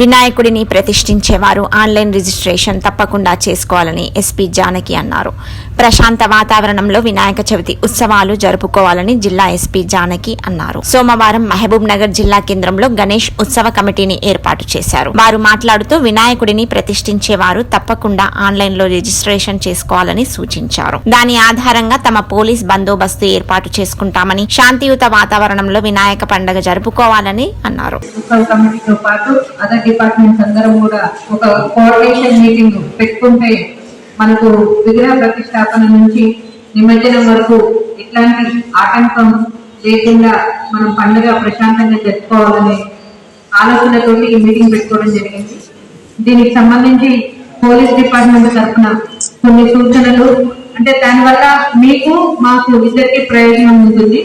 వినాయకుడిని ప్రతిష్ఠించేవారు online registration తప్పకుండా చేసుకోవాలని ఎస్పీ జానకి అన్నారు. ప్రశాంత వాతావరణంలో వినాయక చవితి ఉత్సవాలు జరుపుకోవాలని జిల్లా ఎస్పీ జానకి అన్నారు. సోమవారం మహబూబ్ నగర్ జిల్లా కేంద్రంలో గణేష్ ఉత్సవ కమిటీని ఏర్పాటు చేశారు. వారు మాట్లాడుతూ వినాయకుడిని ప్రతిష్ఠించేవారు తప్పకుండా ఆన్లైన్లో రిజిస్ట్రేషన్ చేసుకోవాలని సూచించారు. దాని ఆధారంగా తమ పోలీస్ బందోబస్తు ఏర్పాటు చేసుకుంటామని శాంతియుత వాతావరణంలో వినాయక పండుగ జరుపుకోవాలని అన్నారు. పాటు అదర్ డిపార్ట్మెంట్స్ అందరం కూడా ఒక కోఆర్డినేషన్ మీటింగ్ పెట్టుకుంటే మనకు విగ్రహ ప్రతిష్టాపన నుంచి నిమజ్జనం వరకు ఎట్లాంటి ఆటంకం లేకుండా మనం పండుగ ప్రశాంతంగా జరుపుకోవాలనే ఆలోచనతో ఈ మీటింగ్ పెట్టుకోవడం జరిగింది. దీనికి సంబంధించి పోలీస్ డిపార్ట్మెంట్ తరఫున కొన్ని సూచనలు అంటే దానివల్ల మీకు మాకు ఇద్దరికి ప్రయోజనం ఉంటుంది.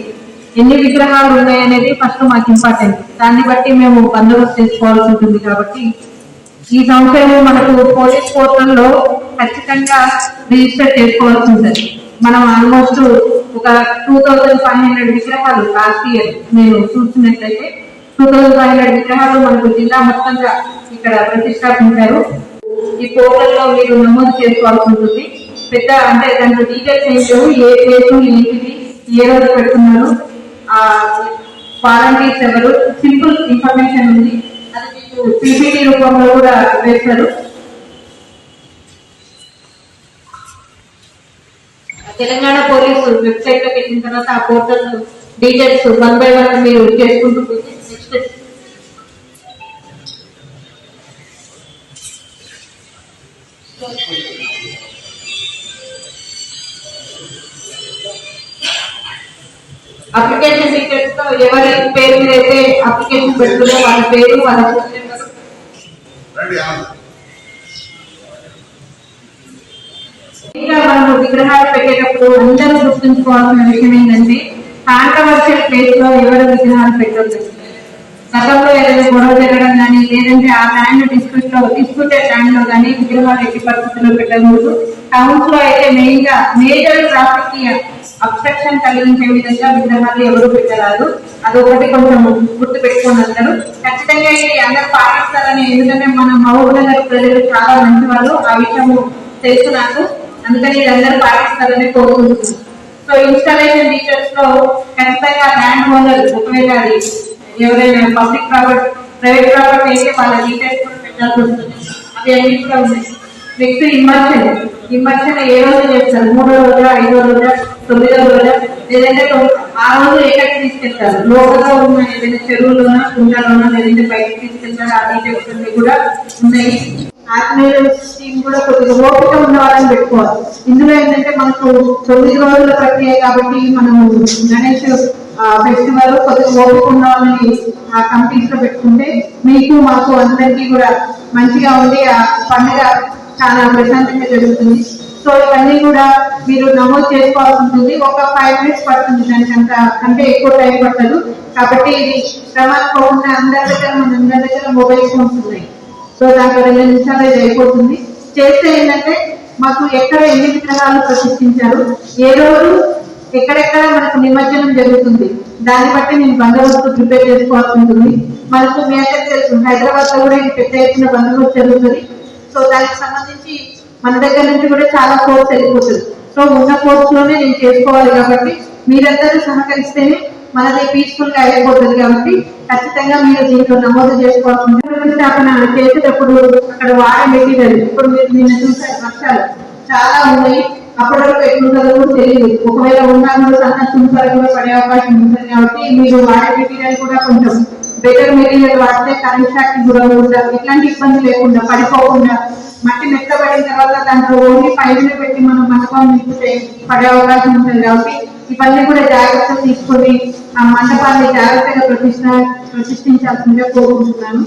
ఎన్ని విగ్రహాలు ఉన్నాయనేది ఫస్ట్ మాకు ఇంపార్టెంట్ దాన్ని బట్టి మేము బందోబస్తు చేసుకోవాల్సి ఉంటుంది కాబట్టి ఈ సంవత్సరం మనకు పోలీస్ పోర్టల్లో ఖచ్చితంగా రిజిస్టర్ చేసుకోవాల్సి ఉంటుంది. మనం ఆల్మోస్ట్ ఒక టూ థౌజండ్ ఫైవ్ హండ్రెడ్ విగ్రహాలు లాస్ట్ ఇయర్ నేను చూసినట్లయితే టూ థౌజండ్ ఫైవ్ హండ్రెడ్ విగ్రహాలు మనకు జిల్లా మొత్తంగా ఇక్కడ ప్రతిష్టాపించారు. ఈ పోర్టల్లో మీరు నమోదు చేసుకోవాల్సి ఉంటుంది. పెద్ద అంటే దాంట్లో డీటెయిల్స్ ఏంటో ఏ ప్లేస్ ఏంటిది ఏ రోజు పెడుతున్నారు వాలంటీర్స్ ఎవరు సింపుల్ ఇన్ఫర్మేషన్ ఉంది. పీపీటీ రూపంలో కూడా వేస్తారు తెలంగాణ పోలీసు వెబ్సైట్లోకి వెళ్ళిన తర్వాత ఆ portal details one by one మీరు చేసుకుంటూ పోతే నెక్స్ట్. అప్లికేషన్ డీటెయిల్స్తో ఎవరి పేరు మీద అయితే అప్లికేషన్ పెడుతుందో వాళ్ళ పేరు వాళ్ళ రండి విగ్రహాలు పెట్టేటప్పుడు అందరూ గుర్తుంచుకోవాల్సిన విషయం ఏంటంటే కాంట్రవర్షియల్ ప్లేస్లో ఎవరు విగ్రహాలు పెట్టొద్దు. గతంలో ఏదైనా గొడవ జరగడం కానీ లేదంటే ఆ ల్యాండ్ డిస్ప్యూట్లో డిస్ప్యూటెడ్ ల్యాండ్లో కానీ విగ్రహాలు ఎట్టి పరిస్థితుల్లో పెట్టకూడదు. టౌన్స్లో అయితే మెయిన్గా మేజర్ ట్రాఫిక్కి అబ్స్ట్రక్షన్ కలిగించే విధంగా విగ్రహాలు ఎవరు పెట్టరాదు. అదొకటి కొంచెం గుర్తు పెట్టుకొని అందరూ ఖచ్చితంగా ఇది అందరూ పాటిస్తారని ఎందుకంటే మన మహబూబ్ నగర్ ప్రజలు చాలా మంచి వాళ్ళు ఆ విషయం తెలుసు నాకు. అందుకని ఇది అందరూ పాటిస్తారని కోరుకుంటున్నాను. సో ఇన్స్టాలేషన్ డీటెయిల్స్లో ఖచ్చితంగా ల్యాండ్ ఓనర్ ఒకవేళ అది ఎవరైనా పబ్లిక్ ప్రాపర్టీ ప్రైవేట్ ప్రాపర్టీ అయితే వాళ్ళ డీటెయిల్స్ కూడా పెట్టాల్సి వస్తుంది. అవి అన్ని కూడా ఉన్నాయి. నెక్స్ట్ ఇమర్షన్ ఇమర్షన్ ఏ రోజు చేస్తారు? మూడో రోజా ఐదో రోజా తొమ్మిదో రోజా లేదంటే ఆ రోజు ఎక్కడికి తీసుకెళ్తారు? లోపల ఉన్న ఏదైనా చెరువులోనా కుంటలోనా లేదంటే బయటకి తీసుకెళ్తారు? అది చెప్తుంది కూడా ఉన్నాయి. ఆత్మీయ టీం కూడా కొద్దిగా ఓపిక ఉన్న వాళ్ళని పెట్టుకోవాలి. ఇందులో ఏంటంటే మనకు తొమ్మిది రోజుల ప్రక్రియ కాబట్టి మనము గణేష్ ఫెస్టివల్ కొద్దిగా ఓపిక ఉన్న వాళ్ళని ఆ కంపెనీస్లో పెట్టుకుంటే మీకు మాకు అందరికీ కూడా మంచిగా ఉండి ఆ పండుగ చాలా ప్రశాంతంగా జరుగుతుంది. సో ఇవన్నీ కూడా మీరు నమోదు చేసుకోవాల్సి ఉంటుంది. ఒక ఫైవ్ మినిట్స్ పడుతుంది దానికి అంత అంటే ఎక్కువ టైం పట్టదు. కాబట్టి ఇది క్రమానుకోకుండా అందరి దగ్గర మన అందరి దగ్గర మొబైల్ ఫోన్స్ ఉన్నాయి. సో దాంట్లో రెండు నిమిషాలు ఇది అయిపోతుంది. చేస్తే ఏంటంటే మాకు ఎక్కడ ఎన్ని విగ్రహాలు ప్రతిష్ఠించారు ఏ రోజు ఎక్కడెక్కడ మనకు నిమజ్జనం జరుగుతుంది దాన్ని బట్టి నేను బందోబస్తు ప్రిపేర్ చేసుకోవాల్సి ఉంటుంది. మనకు మీ అందరికీ తెలుసు హైదరాబాద్లో కూడా పెద్ద ఎత్తున బందోబస్తు జరుగుతుంది. సో దానికి సంబంధించి మన దగ్గర నుంచి కూడా చాలా కోర్స్ వెళ్ళిపోతుంది సో ఉన్న కోర్స్లోనే నేను చేసుకోవాలి కాబట్టి మీరందరూ సహకరిస్తేనే మనది పీస్ఫుల్గా అయిపోతుంది కాబట్టి ఖచ్చితంగా మీరు దీంట్లో నమోదు చేసుకోవాల్సింది. ఉంటుంది చేసేటప్పుడు అక్కడ వాడే మెటీరియల్ ఇప్పుడు మీరు నిన్న చూసే వర్షాలు చాలా ఉన్నాయి. అప్పటి వరకు ఎట్లుంటుందో కూడా తెలియదు ఒకవేళ ఉన్నా కూడా సన్న తుంపలు కూడా పడే అవకాశం ఉంటుంది కాబట్టి మీరు వాడే మెటీరియల్ కూడా కొంచెం బెటర్ మెటీరియల్ వాడితే కరెంట్ షాక్ గురవకుండా ఎట్లాంటి ఇబ్బంది లేకుండా పడిపోకుండా మట్టి మెత్తబడిన తర్వాత దాంట్లో ఓన్లీ పైన పెట్టి మనం మండపం నింపితే పడే అవకాశం ఉంటుంది. కాబట్టి ఇవన్నీ కూడా జాగ్రత్త తీసుకొని ఆ మండపాన్ని జాగ్రత్తగా ప్రతిష్ట ప్రతిష్ఠించాల్సిందిగా కోరుకుంటున్నాను.